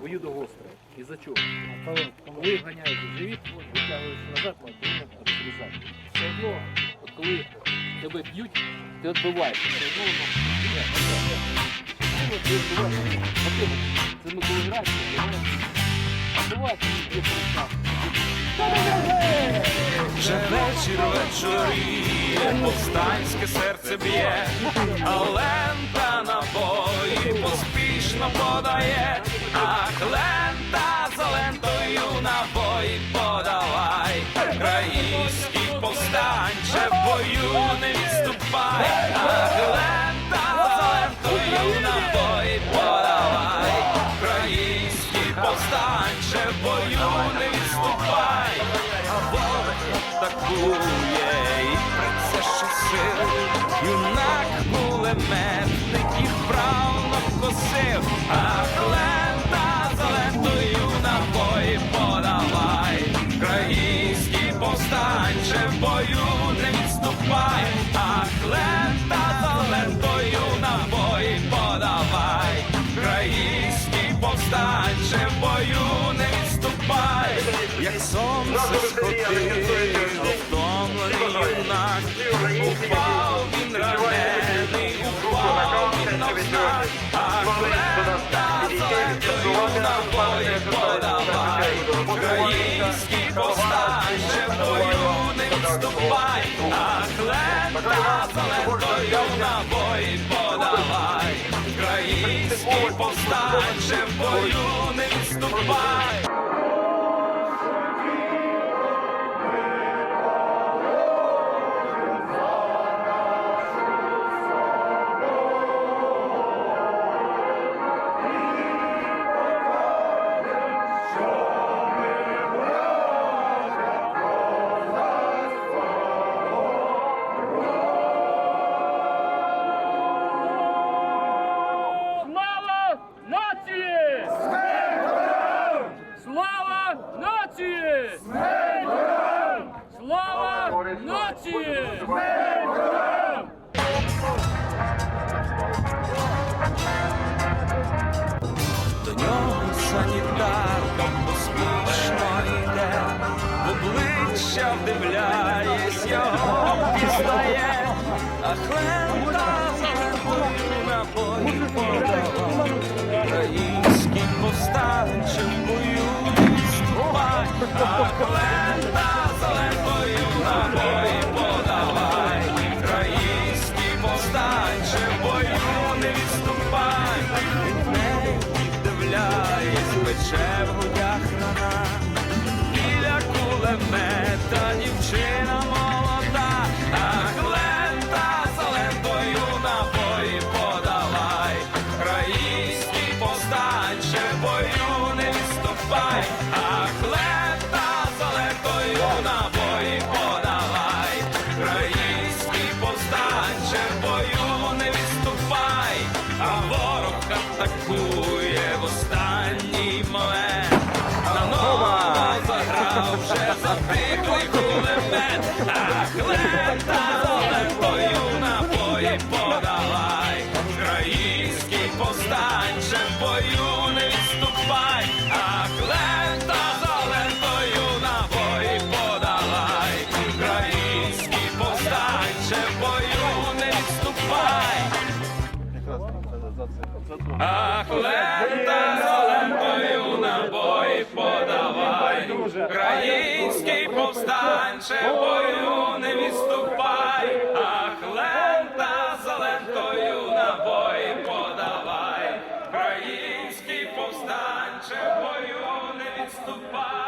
Бою до гостре. І за чого? Коли ганяєш живіт, витягуєш назад, повинен відрізати. Все одно, от коли тебе б'ють, ти відбиваєшся. Ти відбиваєшся. Це ми коли граємо, відбиваєшся. А буває, що. Вже вечір вечоріє, повстанське серце б'є, а лента набої поспішно подає, ах, лента за лентою набої подавай, Український повстанче в бою не відступай, ах, лента за набої подавай, Український повстанче в бою не відступай, а ворог атакує і при сил. Юнак кулеметник і а лента за набої подавай. Український повстанче в бою не відступай, а лента за лентою набої подавай. Український повстанче в бою не відступай, як сонце сходило, втомлений юнак, упав Український повстанче в бою не відступай, а лента залетою на бой подавай. Український повстанче в бою не відступай. Слава нації! До нього санітарка поспішно йде, в обличчя вдивляєсь, його пізнає, а зеленою на бої подала. Український повстанче в бою не а хлента віддивляєсь, в грудях рана. Біля кулемета дівчина молода, ах, лента за лентою набої подавай. Український повстанче бою не відступай, ах, лента за лентою набої подавай. Український повстанче бою не відступай, а ворог атакує Лента з лентою набої подавай, Український повстанче бою не відступай, ах лента з лентою набої подавай, Український повстанче бою не відступай.